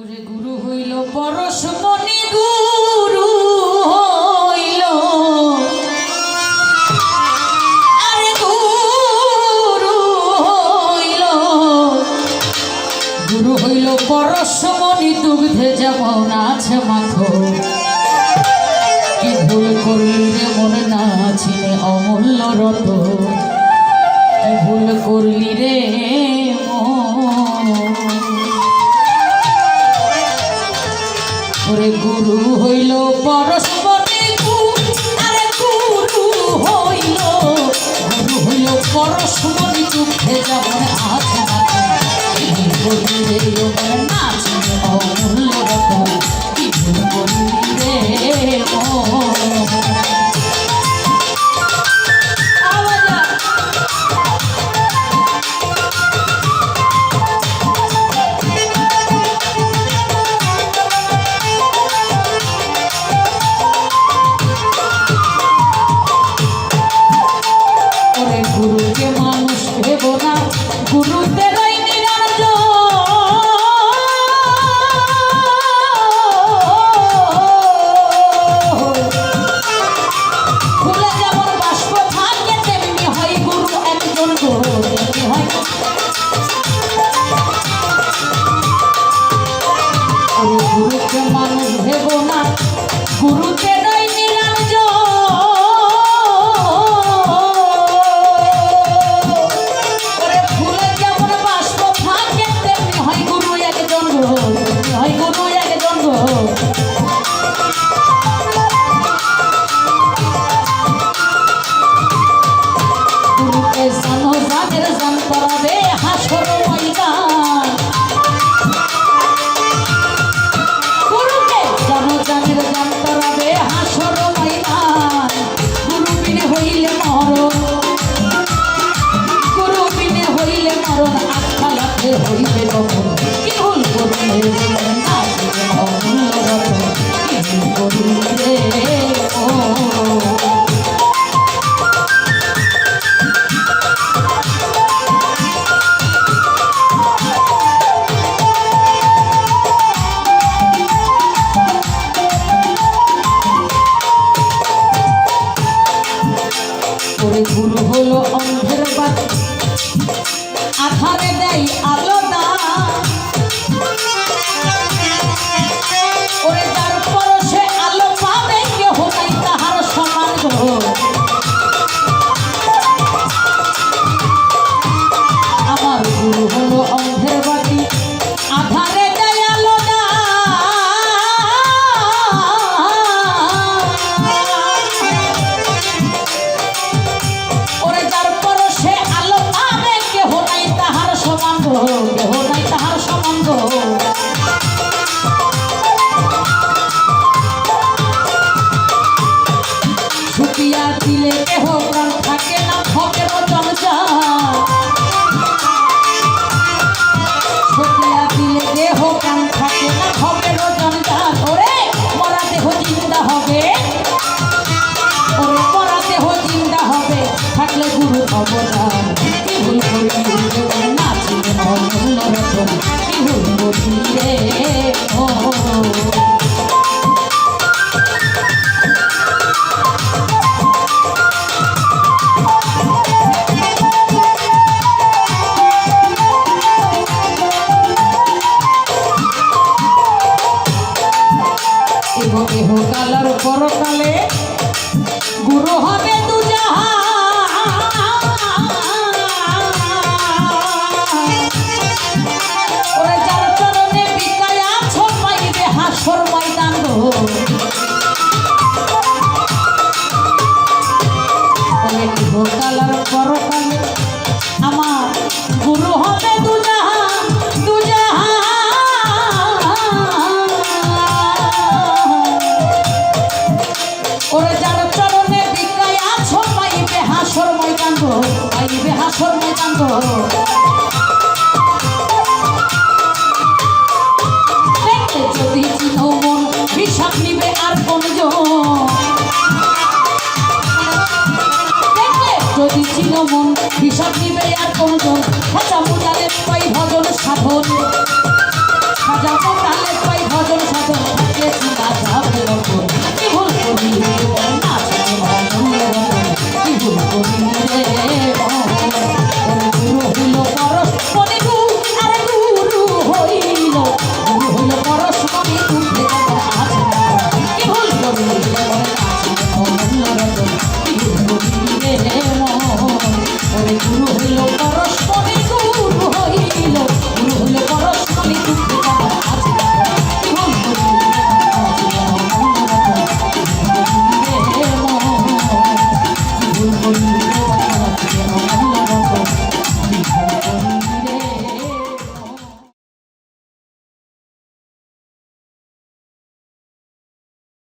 ওরে গুরু হইল, পরশমণি গুরু হইল। আরে গুরু হইল। গুরু হইল, পরশমণি দুগ্ধে যেমন আছে মাথো কি ভুল করলে মন না ছিলে অমূল্য রত। কি ভুল করলি রে মন পরে গুরু হইল পরস্পরে আরে গুরু হইল গুরু হইল পরস্পরে চোখে যাবার জানো জানের জান পড়াবে হাসর করে ঘুর হলো অন্ধের বাড়ি আধারে দেয় আলো দা ভূতালার পরকালে গুরু হবে যদি চিনো মন হিসাব নিবে আর কোনজন যদি চিনো মন হিসাব নিবে আর কোনজন সাজা মোটালে পাই ভজন সাধন। সাজা মোটালে পাই ভজন সাধন। থাকলে চিন্তা যাবে